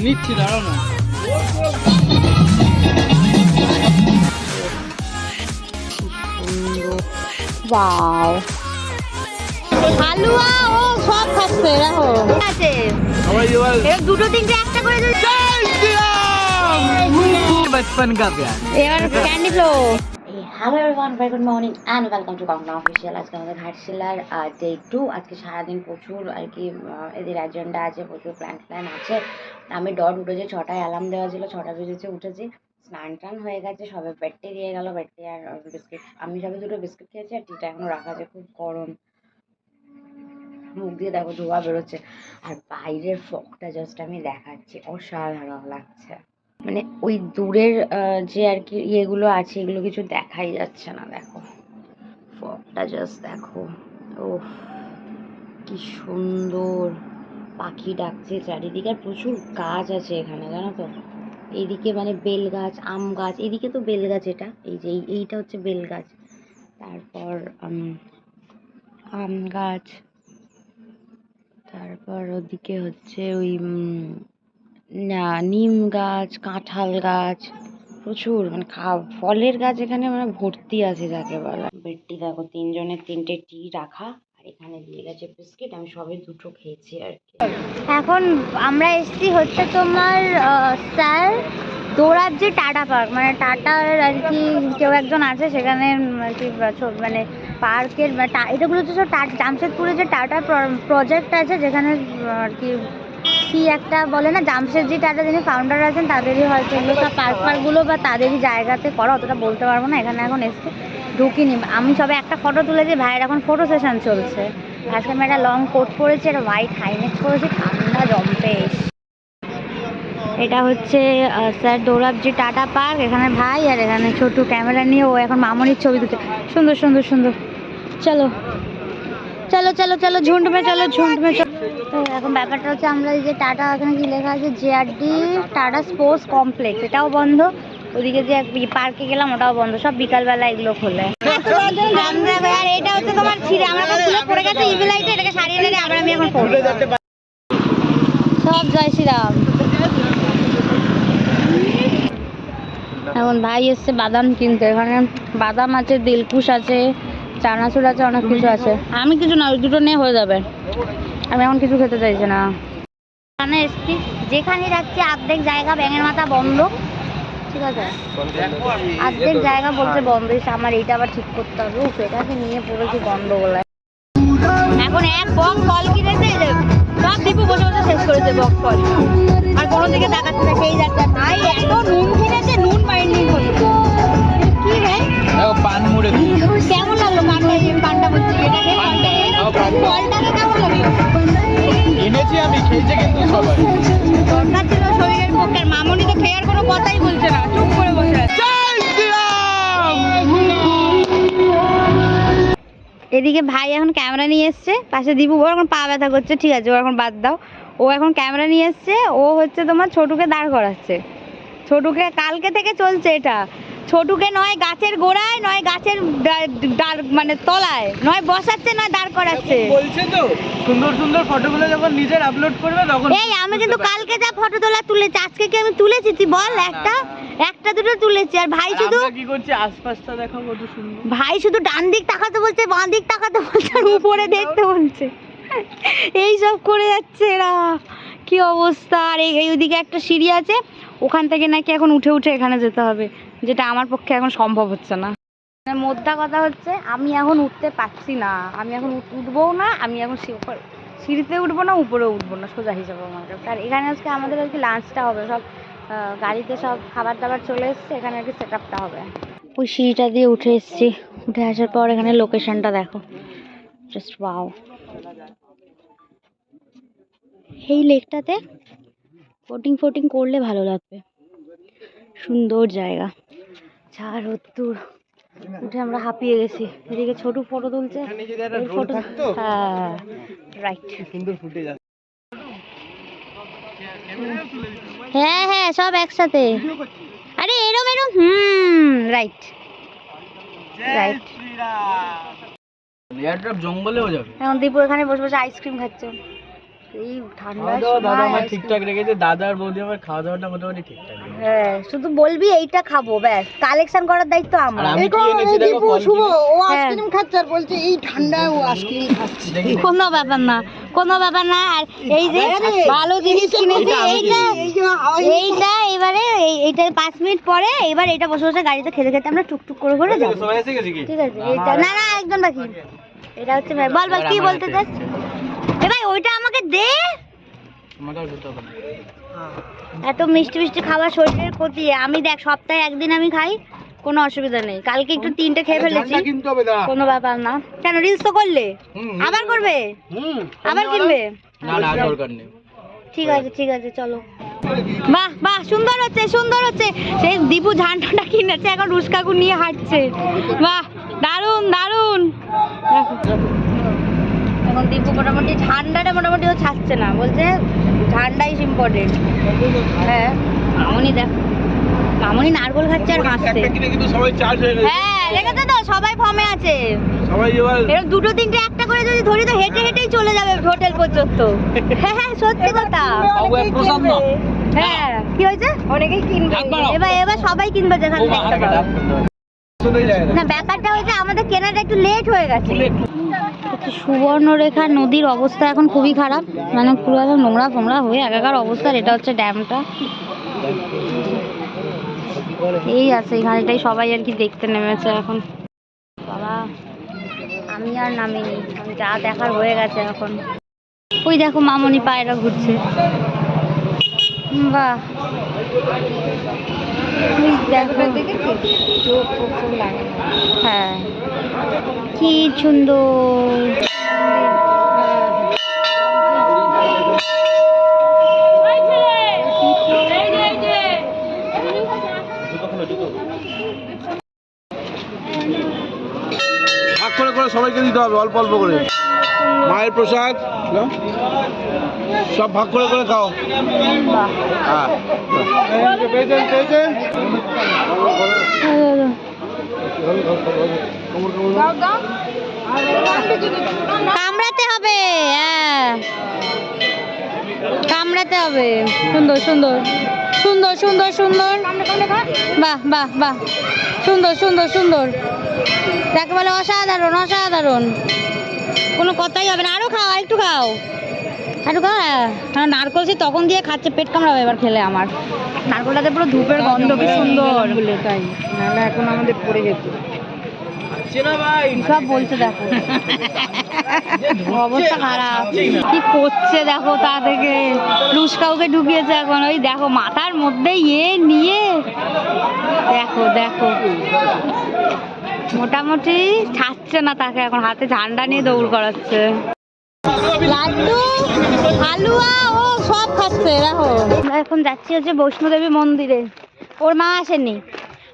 নিচ্ছি দাঁড়ানো আজকে সারাদিন প্রচুর আর কি এদের এজেন্ডা আছে প্রচুর প্ল্যান ফ্ল্যান আছে। আমি ডট উঠেছি, ছটায় অ্যালার্ম দেওয়া ছিল, ছটা বেজেছে, উঠেছি। স্নান টান হয়ে গেছে, সবে বেডটি দিয়ে গেল বেডটি আর বিস্কিট আমি সবে দুটো বিস্কিট খেয়েছি আর টিটা এখনও রাখা আছে, খুব গরম। মুখ দিয়ে দেখো ধোয়া বেরোচ্ছে। আর বাইরের ফগটা জাস্ট আমি দেখাচ্ছি, অসাধারণ লাগছে। মানে ওই দূরের যে আর কি ইয়েগুলো আছে, এগুলো কিছু দেখাই যাচ্ছে না, দেখো। ফগটা জাস্ট দেখো ও কি সুন্দর। পাখি ডাকছে চারিদিকে আর প্রচুর গাছ আছে এখানে, জানো তো? এইদিকে মানে বেল গাছ, আম গাছ এদিকে তো বেল গাছ এটা, এই যে এইটা হচ্ছে বেল গাছ। তারপর আম গাছ, তারপর ওদিকে হচ্ছে ওই না, নিম গাছ, কাঁঠাল গাছ, প্রচুর মানে ফলের গাছ এখানে মানে ভর্তি আছে যাকে বলে। বেডটি দেখো, তিনজনের তিনটে টি রাখা। আর এখানে দিয়ে গেছে বিস্কিট, আমি সবে দুটো খেয়েছি আর কি। এখন আমরা এসেছি হচ্ছে তোমার স্যার দৌড়ার যে টাটা পার্ক মানে টাটার আর কি কেউ একজন আছে সেখানে আর কি মানে পার্কের এটাগুলো হচ্ছে সব জামশেদপুরে যে টাটা প্রজেক্ট আছে যেখানে আর কি কি একটা বলে না, জামশেদজি টাটা যিনি ফাউন্ডার আছেন তাদেরই হয়তো এগুলো সব পার্ক পার্কগুলো বা তাদেরই জায়গাতে করা, অতটা বলতে পারব না, এখানে এখন এসছে। ঢুকিনি। আমি সবে একটা ফটো তুলেছি, ভাইয়ের এখন ফটো সেশন চলছে। আজকে আমি একটা লং কোট পরেছি, একটা হোয়াইট হাইনেক পরেছি, ঠান্ডা জম্পে। এটা হচ্ছে স্যার দৌড়াবজি টাটা পার্ক, এখানে ভাই আর এখানে ছোটু ক্যামেরা নিয়ে ও এখন মামনির ছবি তুলছে। সুন্দর সুন্দর সুন্দর। চলো চলো চলো চলো ঝুন্ড মে চলো ঝুন্ড মে চলো এখন ব্যাপারটা হচ্ছে আমরা এই যে টাটা, এখানে কি লেখা আছে? জেআরডি টাটা স্পোর্টস কমপ্লেক্স, এটাও বন্ধ। ওদিকে যে পার্কে গেলাম ওটাও বন্ধ। সব বিকালবেলা এগুলো খোলে। আর এটা হচ্ছে তোমার ছিঁড়ে আমার কাছে পড়ে গেছে ইভি লাইটে এটাকে সারিয়ে আবার আমি এখন সব জয় শ্রীরাম। এখন ভাই এসছে বাদাম কিনতে। এখানে বাদাম আছে দিলকুশ আছে চানাচুর আছে অনেক কিছু আছে। আমি কিছু না ওই দুটো নিয়ে হয়ে যাবে। আমি এখন কিছু খেতে চাইছি না। এখানে এসছি যেখানে যাচ্ছি অর্ধেক জায়গা ব্যাঙের মাথা বন্ধ। ঠিক আছে? অর্ধেক জায়গা বলছে বন্ধ এসে আমার এইটা আবার ঠিক করতে হবে। উফ এটাকে নিয়ে পড়েছি গন্ডগোলায় এখন এক বক্স ফল কিনেছে সব দীপু বসে বসে শেষ করেছে বক্স ফল আর কোনো দিকে তাকাচ্ছে না সেই যাচ্ছে ভাই এত নুন কিনেছে নুন বাইন্ডিং করছে কি রে? পান মুড়ে কেমন লাগল পানটা এই পানটা বলছি? এটাকে ফলটাকে কেমন লাগল? এনেছি আমি খেয়েছে কিন্তু সবাই। এদিকে ভাই এখন ক্যামেরা নিয়ে এসছে, পাশে দীপু, ওর এখন পা ব্যথা করছে, ঠিক আছে ও এখন বাদ দাও। ও এখন ক্যামেরা নিয়ে এসছে, ও হচ্ছে তোমার ছোটুকে দাঁড় করাচ্ছে। ছোটুকে কালকে থেকে চলছে এটা। ছোটুকে নয় গাছের গোড়ায় নয় গাছের মানে তলায়। নয় বসাচ্ছে নয় দাঁড় করাচ্ছে। বলছে তো। সুন্দর সুন্দর ফটোগুলো যখন নিজের আপলোড করবে তখন এই আমি কিন্তু কালকে যা ফটো তোলা তুলেছি আজকে কি আমি তুলেছি? তুই বল একটা একটা দুটো তুলেছি। আর ভাই শুধু কি করছি? আশপাশটা দেখো কত সুন্দর। ভাই শুধু ডান দিক তাকাতে বলছে বাঁ দিক তাকাতে বলছে আর উপরে দেখতে বলছে। এই সব করে যাচ্ছে এরা। কি অবস্থা? আর এই ওদিকে একটা সিঁড়ি আছে ওখান থেকে নাকি এখন উঠে উঠে এখানে যেতে হবে। যেটা আমার পক্ষে এখন সম্ভব হচ্ছে না। মোদ্দা কথা হচ্ছে, আমি এখন উঠতে পারছি না। আমি এখন উঠ- উঠবোও না, আমি এখন উপর- সিঁড়িতে উঠবো না, উপরেও উঠবো না, সোজা হিসাবে আমার কাছে। আর এখানে আজকে আমাদের আর কি লাঞ্চটা হবে, সব গাড়িতে সব খাবার দাবার চলে এসছে, এখানে আর কি সেট আপটা হবে। ওই সিঁড়িটা দিয়ে উঠে এসছি। উঠে আসার পর এখানে লোকেশনটা দেখো। জাস্ট ওয়াও এই লেকটাতে বোটিং ফোটিং করলে ভালো লাগবে। সুন্দর জায়গা। রোদ্দুর উঠে আমরা হাঁপিয়ে গেছি। এদিকে ছোট ফটো তুলছে। ফটো হ্যাঁ রাইট সুন্দর ফুটে যাচ্ছে হ্যাঁ হ্যাঁ সব একসাথে। আরে এরম এরম হুম রাইট রাইট জঙ্গলেও যাবে। এখন দীপু এখানে বসে বসে আইসক্রিম খাচ্ছে। এই ঠান্ডা দাদা আমার ঠিকঠাক রেখেছে দাদা আর বৌদি আমার খাওয়া দাওয়াটা মোটামুটি ঠিকঠাক হ্যাঁ শুধু বলবি এইটা খাব ব্যাস। কালেকশন করার দায়িত্ব আমার। আমি কি এনেছি দেখো ফল কিনে। ও। আইসক্রিম খাচ্ছে আর বলছে এই ঠান্ডায় ও আইসক্রিম খাচ্ছে। কোনো ব্যাপার না কোনো ব্যাপার না। আর এই যে ভালো জিনিস কিনেছি এইটা এইটা এবারে এই- এইটা পাঁচ মিনিট পরে এবার এটা বসে বসে গাড়িতে খেতে খেতে আমরা টুকটুক করে করে যাব। ঠিক আছে এইটা না। না একদম বাকি। এটা হচ্ছে বল বল কি বলতে চাস? ওইটা আমাকে দে। এত মিষ্টি মিষ্টি খাবার শরীরের ক্ষতি। আমি দেখ সপ্তাহে একদিন আমি খাই কোনো অসুবিধা নেই। কালকে একটু তিনটে খেয়ে ফেলেছি। কোনো ব্যাপার না। কেন রিলস তো করলে? আবার করবে। আবার কিনবে? ঠিক আছে ঠিক আছে চলো। বাহ বাহ সুন্দর হচ্ছে সুন্দর হচ্ছে। সেই দীপু ঝান্ডাটা কিনেছে এখন রুশ নিয়ে হাঁটছে। বাহ দারুণ দারুণ দেখো। এখন দীপু মোটামুটি ঝান্ডাটা মোটামুটি ও ছাড়ছে না বলছে ঝান্ডাই ইম্পর্টেন্ট হ্যাঁ মামনি দেখো মামনি নারকোল খাচ্ছে আর হাসছে কিনে কিন্তু সবাই চার্জ হয়ে গেছে। হ্যাঁ দেখেছ তো? সবাই ফর্মে আছে। সবাই এরকম দুটো তিনটে একটা করে যদি ধরি তো হেঁটে হেঁটেই চলে যাবে হোটেল পর্যন্ত। হ্যাঁ হ্যাঁ সত্যি কথা। হ্যাঁ কি হয়েছে? অনেকেই কিনবে। এবার এবার সবাই কিনবে যেখানে না। ব্যাপারটা হয়েছে আমাদের কেনাটা একটু লেট হয়ে গেছে। সুবর্ণরেখা নদীর অবস্থা এখন খুবই খারাপ। মানে পুরো একদম নোংরা ফোংরা হয়ে একাকার অবস্থা এটা হচ্ছে ড্যামটা। এই আছে এই গাড়িটাই সবাই আর কি দেখতে নেমেছে এখন। বাবা আমি আর নামিনি আমি যা দেখার হয়ে গেছে এখন। ওই দেখো মামনি পায়রা ঘুরছে। বাহ। দেখো। হ্যাঁ। কি সুন্দর। ভাগ করে করে সবাইকে দিতে হবে অল্প অল্প করে। মায়ের প্রসাদ সব ভাগ করে করে খাও। বাহ হ্যাঁ। কামড়াতে হবে হ্যাঁ। কামড়াতে হবে। সুন্দর সুন্দর। সুন্দর সুন্দর সুন্দর। বাহ বাহ বাহ। সুন্দর সুন্দর সুন্দর। যাকে বলে অসাধারণ অসাধারণ। কোনো কথাই হবে না। আরও খাও একটু খাও। হ্যাঁ, নারকল সে তখন দিয়ে খাচ্ছে পেট কামড়াবে এবার খেলে আমার। নারকলটাতে পুরো ধূপের গন্ধ কি সুন্দর। তাই। নাহলে এখন আমাদের পড়ে যেত সব বলছে দেখো। অবস্থা খারাপ। কি করছে দেখো তা থেকে। রুশ ঢুকিয়েছে এখন ওই দেখো মাথার মধ্যে ইয়ে নিয়ে। দেখো দেখো। মোটামুটি ছাড়ছে না তাকে এখন হাতে ঝান্ডা নিয়ে দৌড় করাচ্ছে। লাড্ডু হালুয়া ও সব খাচ্ছে দেখো। আমরা এখন যাচ্ছি হচ্ছে বৈষ্ণোদেবী মন্দিরে। ওর মা আসেনি।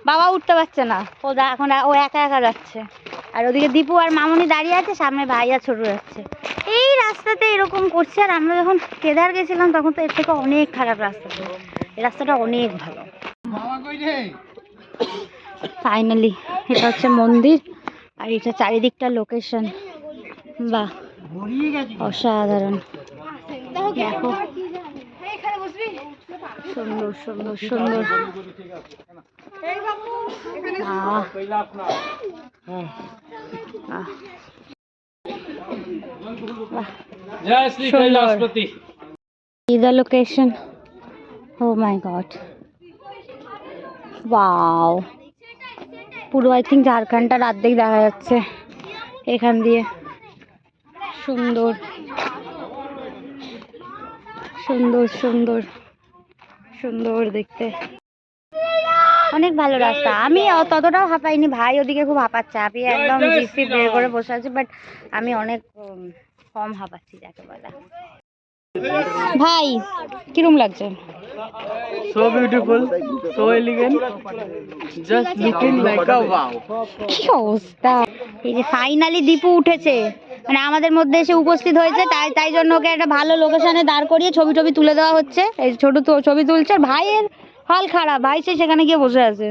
বাবা উঠতে পারছে না। ও দা- এখন ও একা একা যাচ্ছে। আর ওদিকে দীপু আর মামনি দাঁড়িয়ে আছে সামনে ভাইয়া ছোট যাচ্ছে। এই রাস্তাতে এরকম করছে আর আমরা যখন কেদার গেছিলাম তখন তো এর থেকে অনেক খারাপ রাস্তা। ছিল এই রাস্তাটা অনেক ভালো। ফাইনালি এটা হচ্ছে মন্দির আর এটা চারিদিকটা লোকেশন বাহ। অসাধারণ দেখো সুন্দর সুন্দর সুন্দর। সুন্দর। The location. Oh my god. Wow. পুরো আই থিঙ্ক ঝাড়খণ্ডটা রাত দিক দেখা যাচ্ছে এখান দিয়ে সুন্দর। সুন্দর সুন্দর সুন্দর দেখতে। অনেক ভালো রাস্তা। আমি ততটাও হাঁপাইনি। ভাই ওদিকে খুব হাঁপাচ্ছে। আমি একদম জিপি বের করে বসে আছি বাট আমি অনেক কম হাঁপাচ্ছি যাকে বলা। ভাই কিরম লাগছে? So beautiful so elegant just looking like a wow কি অবস্থা? এই যে ফাইনালি দীপু উঠেছে। মানে আমাদের মধ্যে এসে উপস্থিত হয়েছে, তাই তাই জন্য ওকে একটা ভালো লোকেশনে দাঁড় করিয়ে ছবি টবি তুলে দেওয়া হচ্ছে। এই ছোট ছবি তুলছে ভাইয়ের হাল খারাপ। ভাই সে সেখানে গিয়ে বসে আছে।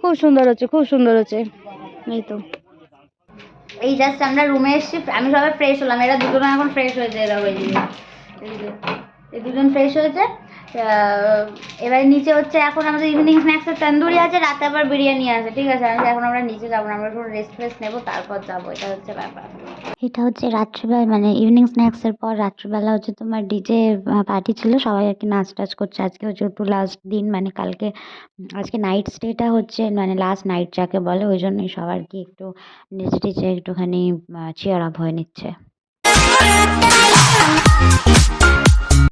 খুব সুন্দর হচ্ছে, খুব সুন্দর হচ্ছে। এই তো। এই জাস্ট আমরা রুমে এসেছি, আমি সবাই ফ্রেশ হলাম, এরা দুটো এখন ফ্রেশ হয়েছে, এরা ওই এই দুজন ফ্রেশ হয়েছে। এবারে নিচে হচ্ছে এখন আমাদের ইভিনিং স্ন্যাক্সের তন্দুরি আছে, রাতে আবার বিরিয়ানি আছে, ঠিক আছে? আমি এখন আমরা নিচে যাব আমরা একটু রেস্ট ফেস্ট নেব, তারপর যাব, এটা হচ্ছে ব্যাপার। এটা হচ্ছে রাত্রিবেলা মানে ইভিনিং স্ন্যাক্সের পর রাত্রিবেলা হচ্ছে তোমার ডিজে পার্টি ছিল, সবাই আর কি নাচ টাচ করছে। আজকে হচ্ছে একটু লাস্ট দিন মানে কালকে আজকে নাইট স্টেটা হচ্ছে মানে লাস্ট নাইট যাকে বলে, ওই জন্যই সবার কি একটু নিচে টিচে একটুখানি চেয়ার আপ হয়ে নিচ্ছে।